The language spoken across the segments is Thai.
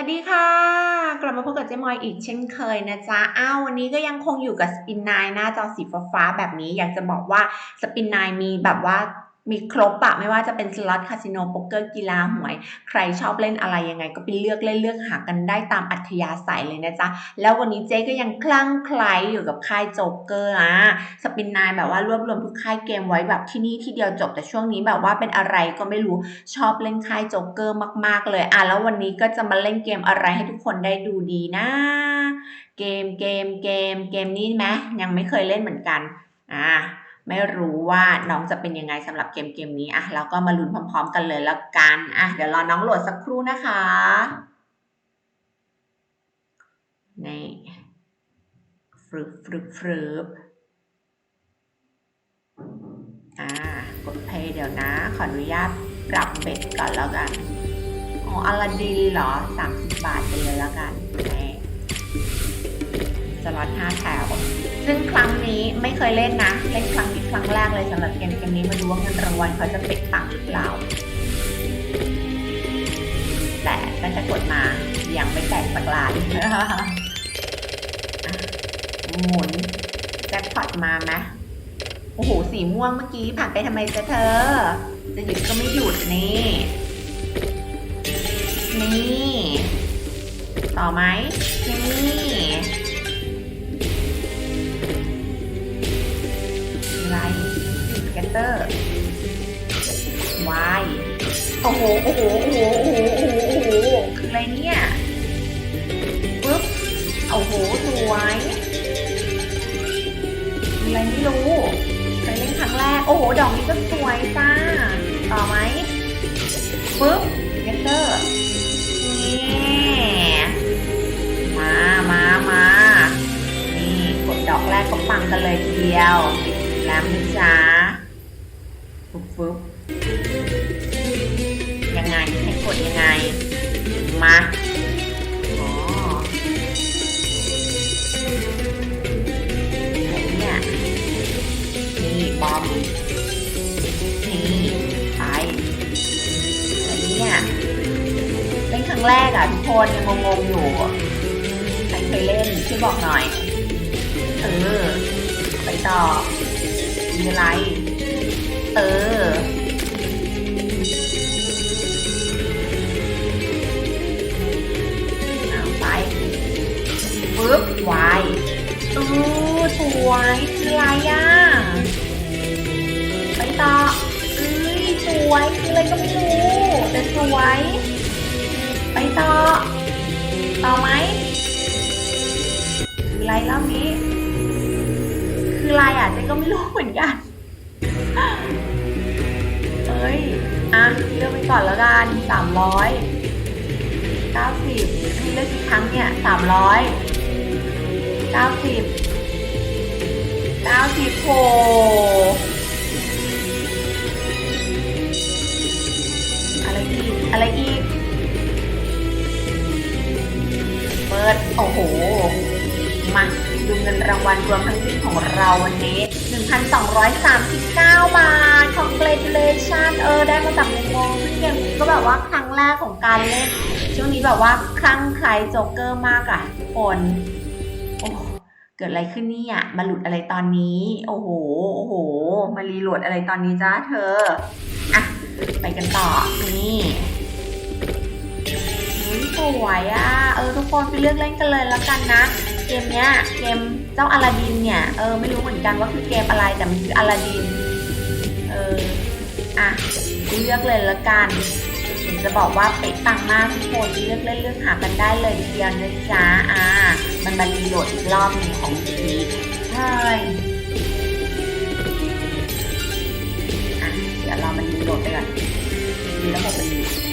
วัสดีค่ะ กลับมาพบกับเจมอยอีกเช่นเคยนะจ๊ะอ้าววันนี้ก็ยังคงอยู่กับสปินนหน้าจอสีฟ้าแบบนี้ อยากจะบอกว่าสปินนมีแบบว่า มีครบอะไม่ว่าจะเป็นสล็อตคาสิโนโป๊กเกอร์กีฬาหวย ใครชอบเล่นอะไรยังไง ก็ไปเลือกเล่นเลือกหากันได้ตามอัธยาศัยเลยนะจ๊ะ แล้ววันนี้เจ๊ก็ยังคลั่งไคล้อยู่กับค่ายโจ๊กเกอร์อะสปินนแบบว่ารวบรวมทุกค่ายเกมไว้แบบที่นี่ที่เดียวจบแต่ช่วงนี้แบบว่าเป็นอะไรก็ไม่รู้ชอบเล่นค่ายโจ๊กเกอร์มากๆเลยอะแล้ววันนี้ก็จะมาเล่นเกมอะไรให้ทุกคนได้ดูดีนะ เกมเกมเกมเกมนี้ไหมยังไม่เคยเล่นเหมือนกันอะ ไม่รู้ว่าน้องจะเป็นยังไงสำหรับเกมเกมนี้อะเราก็มาลุ้นพร้อม ๆ กันเลยแล้วกันอะเดี๋ยวรอน้องโหลดสักครู่นะคะนี่ฟรึบฟรึบฟรึบอ่ากดเพย์เดี๋ยวนะ ขออนุญาตปรับเบ็ดก่อนแล้วกันอ๋ออลาดินเหรอ 30 บาทไปเลยแล้วกัน สล็อต5แถว ซึ่งครั้งนี้ไม่เคยเล่นนะ เล่นครั้งนี้ครั้งแรกเลยสำหรับเกมเกมนี้มาดูว่าเงินรางวัลเขาจะเป็กปังหรือเปล่า แต่ก็จะกดมายังไม่แตกสักลานหมุนแจ็คพอตมาไหมโอ้โห สีม่วงเมื่อกี้ผ่านไปทำไมจ๊ะเธอ จะหยุดก็ไม่หยุดนี่ นี่ ต่อไหมนี่ เก็ตเตอร์วายโอ้โห โอ้โห โอ้โห โอ้โห โอ้โห โอ้โห คืออะไรเนี่ย ปึ๊บ โอ้โห สวยมีอะไรไม่รู้เคยเล่นครั้งแรก โอ้โห ดอกนี้ก็สวยจ้า ต่อไหมปึ๊บสเก็ตเตอร์นี่มา มา มา นี่กดดอกแรกก็ปังกันเลยทีเดียว แล้วนะจ๊ะ ฟึบฟึบยังไงให้กดยังไง มาอ๋อไหนเนี่ยนี่บอมนี่ไปไหนเนี่ยเล่นครั้งแรกอะทุกคนยังงงๆอยู่ใครเคยเล่นช่วยบอกหน่อย เออ ไปต่อมีอะไร เออ เอาไปปึ๊บวายเออสวยคืออะไรอะ ไปต่อเอ้ยสวยคืออะไรก็ไม่รู้แต่สวย ไปต่อ ต่อไหมคืออะไรรอบนี้ คืออะไรอะเจ๊ก็ไม่รู้เหมือนกัน ย อะ เลือกไปก่อนแล้วกันสามร้อยเก้าสิบให้เลือกกี่ครั้งเนี่ยสามร้อยเก้าสิบเก้าสิบโหอะไรอีก อะไรอีก เปิด โอ้โห มา ดูเงินรางวัลรวมทั้งสิ้นของเราวันนี้ 1,239 บาท congratulation เออ ได้มาจากมุมมองซึ่งเกมนี้ก็แบบว่าครั้งแรกของการเล่น ช่วงนี้แบบว่าคลั่งไคล้โจ๊กเกอร์มากอะทุกคนโอ้เกิดอะไรขึ้นเนี่ย มาหลุดอะไรตอนนี้ โอ้โห โอ้โห มารีโหลดอะไรตอนนี้จ้าเธอ อะ ไปกันต่อ นี่สวยอะ เออ ทุกคนไปเลือกเล่นกันเลยแล้วกันนะ เกมเนี้ยเกมเจ้าอลาดินเนี่ยเออไม่รู้เหมือนกันว่าคือเกมอะไรแต่มันคืออลาดินเอออะไปเลือกเลยล้วกันจะบอกว่าเป๊ะปังมากทุกคนเลือกเล่นเลือกหากันได้เลยทีเดียวนะจ๊ะอ่ามันมารีโหลดอีกรอบหนึ่งของพีใช่อะเดี๋ยวเรามันรีโหลดไปก่อนมีระบบมันรีเอามัน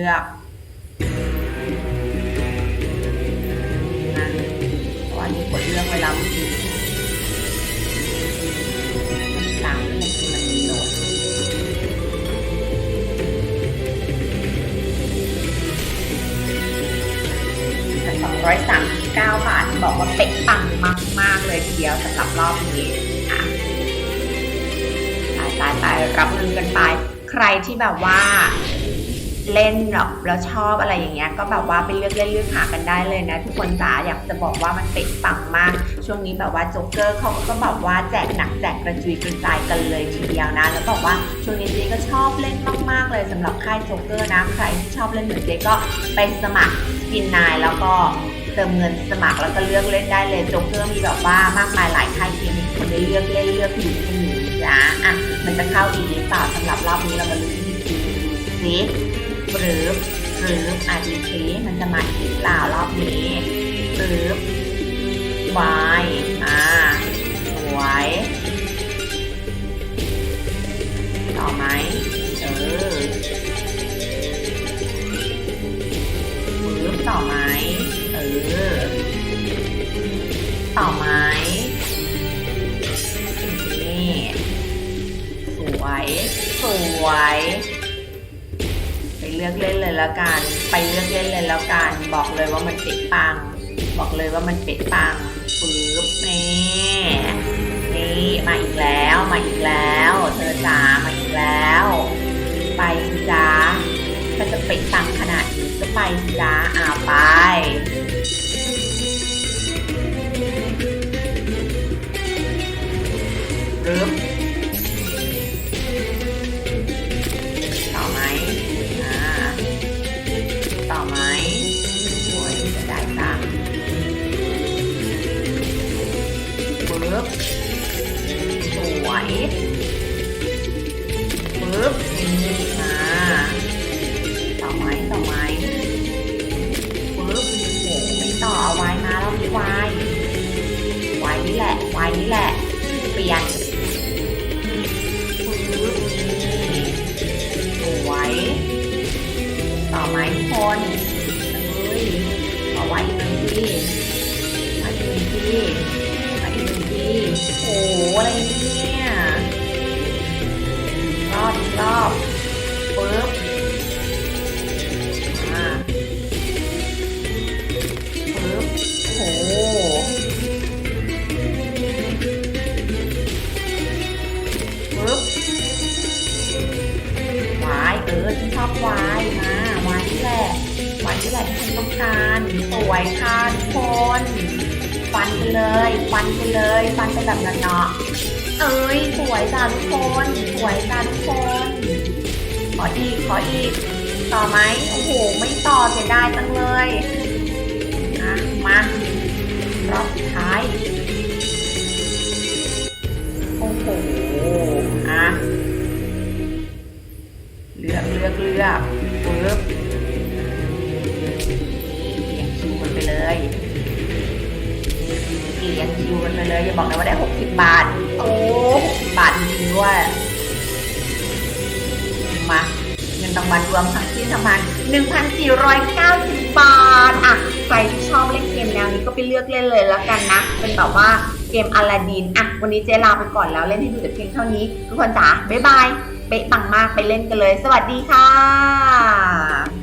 ลือกเลือกนว่านี่กดเลือกไว้แล้วเมื่อกี้มันตามที่มันมันมีโหลดแต่239บาท บอกว่าเป๊ะปังมากๆเลยทีเดียวสำหรับรอบนี้อะตายตายตายรับเงินกันไป ใครที่แบบว่า เล่นแบบแล้วชอบอะไรอย่างเงี้ยก็แบบว่าไปเลือกเล่นเลือกหากันได้เลยนะ ทุกคนจ๋าอยากจะบอกว่ามันเป๊ะปังมาก ช่วงนี้แบบว่าโจ๊กเกอร์เขาก็แบบว่าแจกหนักแจกกระจุยกระจายกันเลยทีเดียวนะ แล้วบอกว่าช่วงนี้เจ๊ก็ชอบเล่นมาก ๆ เลยสำหรับค่ายโจ๊กเกอร์นะใครที่ชอบเล่นเหมือนเจ๊ก็ไปสมัครกินนายแล้วก็เติมเงินสมัครแล้วก็เลือกเล่นได้เลยโจ๊กเกอร์มีแบบว่ามากมายหลายค่ายเกมมีคนได้เลือกเล่นเลือกอยู่กันอยู่จ้าอะมันจะเข้าอีกหรือเปล่าสำหรับรอบนี้เรามาลุ้นกันดูสิ รือหรืออาจจะซีมันจะมาอีกเปล่ารอบนี้หรือวายอ่าสวยต่อไหมเออปึ๊บต่อไหมเออ ต่อไหมนี่สวย สวย เลือกเล่นเลยแล้วกัน ไปเลือกเล่นเลยแล้วกัน บอกเลยว่ามันเป๊ะปัง บอกเลยว่ามันเป๊ะปังปึ๊บนี่นี่มาอีกแล้วมาอีกแล้ว เธอจ๋ามาอีกแล้ว ไปจ้าถ้าจะเป๊ะปังขนาดนี้ก็ไปจ้าอ่าไป นี่แหล ฟันแบบนั้นเนาะ เอ้ยสวยจ้าทุกคนสวยจ้าทุกคน ขออีกขออีก ต่อไหมโอ้โห ไม่ต่อเสียดายจังเลยอะมารอบสุดท้าย โอ้โหอะเลือกเลือกเลือก อย่าบอกนะว่าได้ 60 บาท โอ้60บาทจริงด้วยมาเงินรางวัลรวมทั้งสิ้นประมาณ1,490 บาท อะ ใครที่ชอบเล่นเกมแนวนี้ก็ไปเลือกเล่นเลยแล้วกันนะ เป็นแบบว่าเกมอลาดิน อะ วันนี้เจลาไปก่อนแล้วเล่นให้ดูแต่เพียงเท่านี้ ทุกคนจ๋าบ๊ายบาย เป๊ะปังมากไปเล่นกันเลย สวัสดีค่ะ